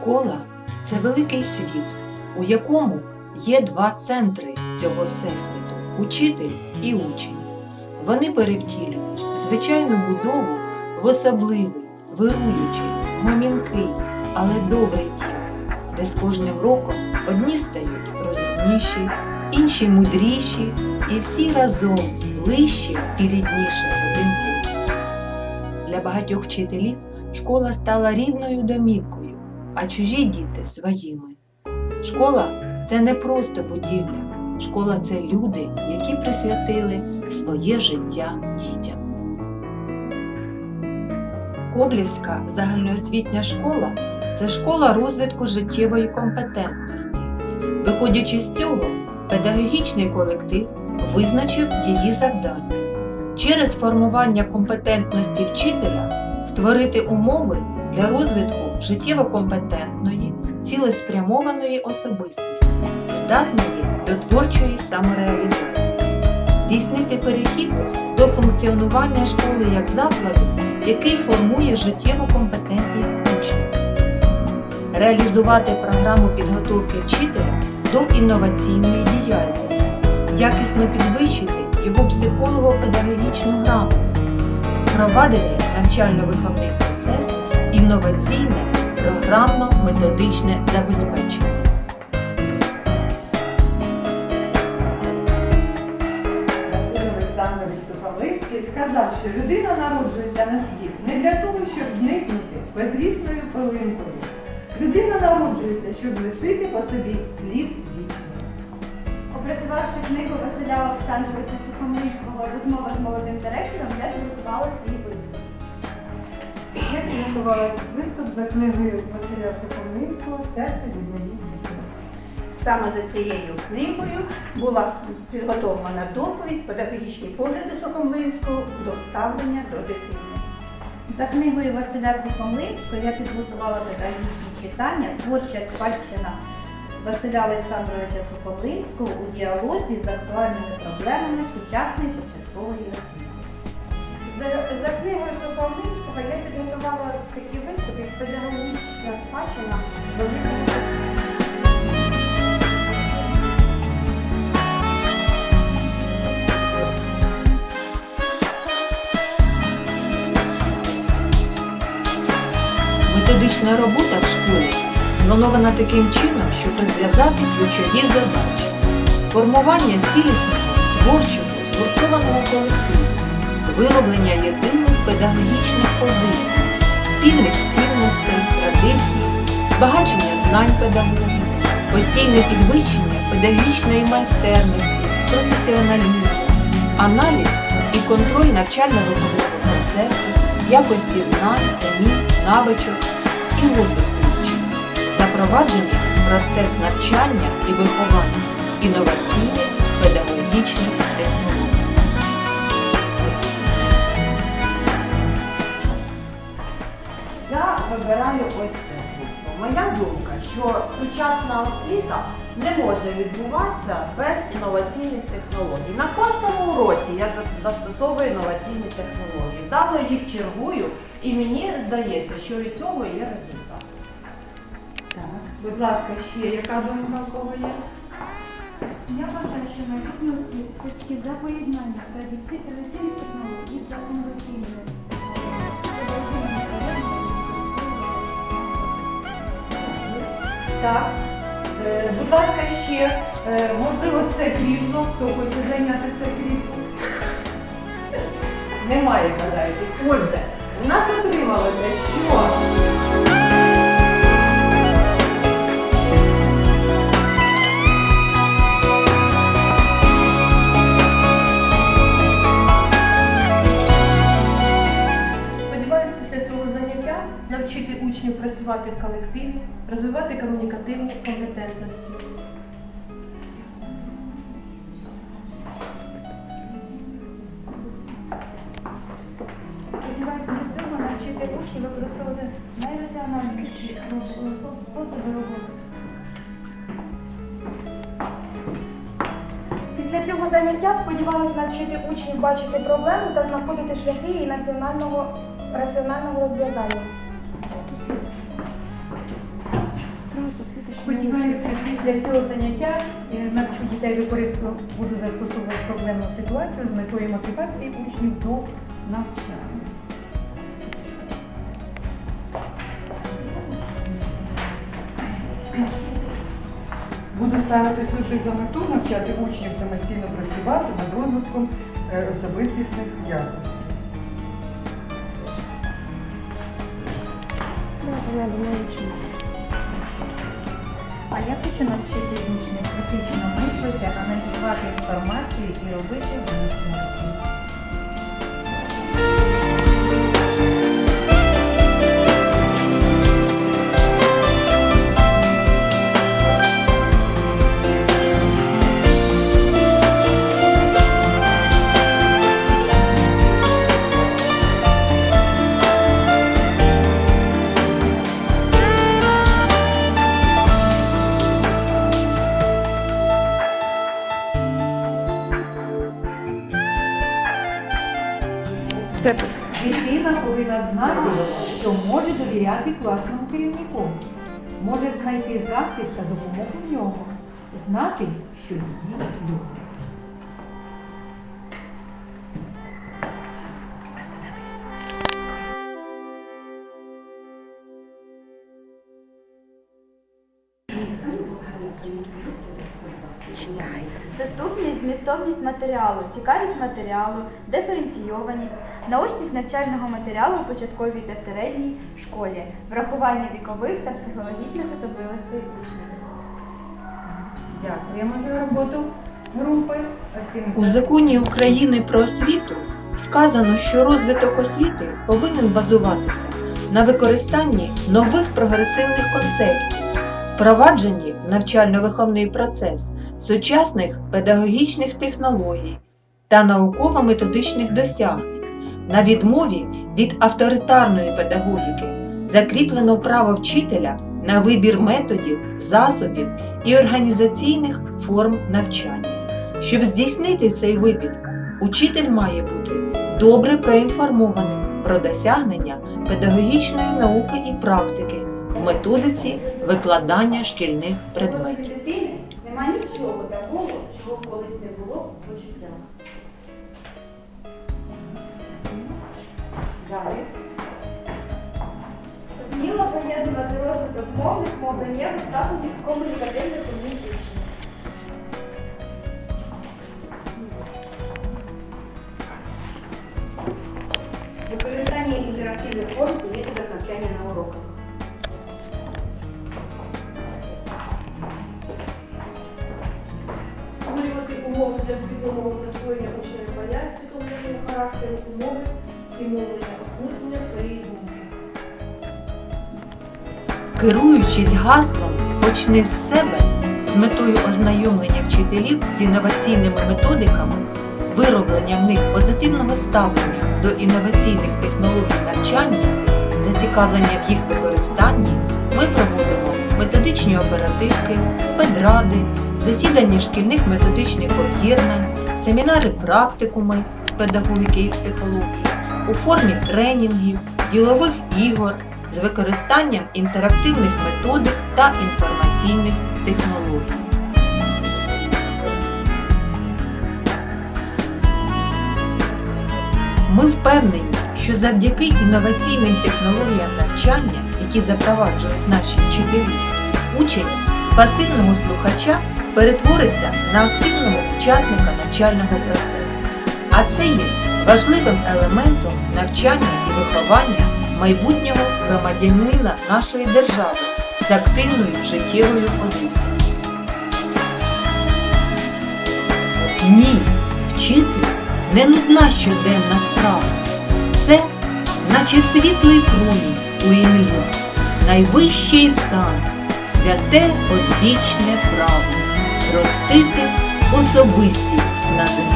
Школа це великий світ, у якому є два центри цього всесвіту учитель і учень. Вони перевтілюють звичайну будову в особливий, вируючий, гомінкий, але добрий дім, де з кожним роком одні стають розумніші, інші мудріші, і всі разом ближче і рідніше один. Для багатьох вчителів школа стала рідною домівкою, а чужі діти своїми. Школа це не просто будівля, школа це люди, які присвятили своє життя дітям. Коблівська загальноосвітня школа це школа розвитку життєвої компетентності. Виходячи з цього, педагогічний колектив визначив її завдання через формування компетентності вчителя створити умови для розвитку життєво-компетентної, цілеспрямованої особистості, здатної до творчої самореалізації, здійснити перехід до функціонування школи як закладу, який формує життєву компетентність учнів, реалізувати програму підготовки вчителя до інноваційної діяльності, якісно підвищити його психолого-педагогічну грамотність, провадити навчально-виховний процес, інноваційне, програмно-методичне забезпечення. Василь Олександрович Сухомлинський сказав, що людина народжується на світ не для того, щоб зникнути безвісною пилинкою. Людина народжується, щоб лишити по собі слід вічний. Опрацювавши книгу Василя Олександровича Сухомлинського Розмова з молодим директором, я підготувала свій. Я підготувала виступ за книгою Василя Сухомлинського Серце від моїх дітей. Саме за цією книгою була підготовлена доповідь педагогічні погляди Сухомлинського до ставлення до дитини. За книгою Василя Сухомлинського я підготувала педагогічні читання Творча спадщина Василя Олександровича Сухомлинського у діалозі з актуальними проблемами сучасної початкової освіти. За, за книгою Сухомлинського я підготувала такі виступи, як педагогічна спадщина великого. Методична робота в школі спланована таким чином, щоб розв'язати ключові задачі формування цілісного, творчого, згуртованого колективу, вироблення єдиних педагогічних позицій, спільних цінностей, традицій, збагачення знань педагогів, постійне підвищення педагогічної майстерності, професіоналізму, аналіз і контроль навчально-виховного процесу, якості знань, умінь, навичок і розвитку учнів, запровадження процес навчання і виховання інноваційних педагогічних технологій. Я ось це крісло. Моя думка, що сучасна освіта не може відбуватися без інноваційних технологій. На кожному уроці я застосовую інноваційні технології. Давно їх чергую, і мені здається, що від цього є результат. Так, будь ласка, ще яка думка у кого є? Я вважаю, що майбутнє освіти все ж таки за поєднання традиційних технологій з інноваційними Так. Е, будь ласка, ще, е, можливо, це крісло, хто хоче зайняти це крісло. Немає бажаючих. Отже, у нас отрималося, що учнів використовувати найраціональніші ну, способи роботи. Після цього заняття сподіваюся навчити учнів бачити проблеми та знаходити шляхи її національного раціонального розв'язання. Сподіваюся, після цього заняття е, навчу дітей використовувати, буду застосовувати проблемну ситуацію з метою мотивації учнів до навчання. Буду ставити собі за мету навчати учнів самостійно працювати над розвитком е, особистісних якостей. А я хочу навчити учнів критично мислити, аналізувати інформацію і робити висновки. Дитина повинна знати, що може довіряти класному керівнику, може знайти захист та допомогу в ньому, знати, що її люблять. Доступність, змістовність матеріалу, цікавість матеріалу, диференційованість, наочність навчального матеріалу у початковій та середній школі, врахування вікових та психологічних особливостей учнів. Дякуємо за роботу групи. У законі України про освіту сказано, що розвиток освіти повинен базуватися на використанні нових прогресивних концепцій, впровадженні в навчально-виховний процес сучасних педагогічних технологій та науково-методичних досягнень, на відмові від авторитарної педагогіки, закріплено право вчителя на вибір методів, засобів і організаційних форм навчання. Щоб здійснити цей вибір, учитель має бути добре проінформованим про досягнення педагогічної науки і практики в методиці викладання шкільних предметів. дитини нема нічого умінь учнів. Використання інтерактивних форм у методах навчання на уроках. Створювати умови для свідомого засвоєння учневих понять світового характеру, умови і мовлення, осмислення своєї думки. Керуючись гаслом «Почни з себе» з метою ознайомлення вчителів з інноваційними методиками, вироблення в них позитивного ставлення до інноваційних технологій навчання, зацікавлення в їх використанні, ми проводимо методичні оперативки, педради, засідання шкільних методичних об'єднань, семінари практикуми з педагогіки і психології у формі тренінгів, ділових ігор з використанням інтерактивних методик та інформаційних технологій. Ми впевнені, що завдяки інноваційним технологіям навчання, які запроваджують наші вчителі, учень з пасивного слухача перетвориться на активного учасника навчального процесу. А це є важливим елементом навчання і виховання майбутнього громадянина нашої держави з активною життєвою позицією. Ні, вчитель не нудна щоденна справа. Це, наче світлий промінь у ім'я, найвищий сан, святе одвічне право, зростити особистість на землі.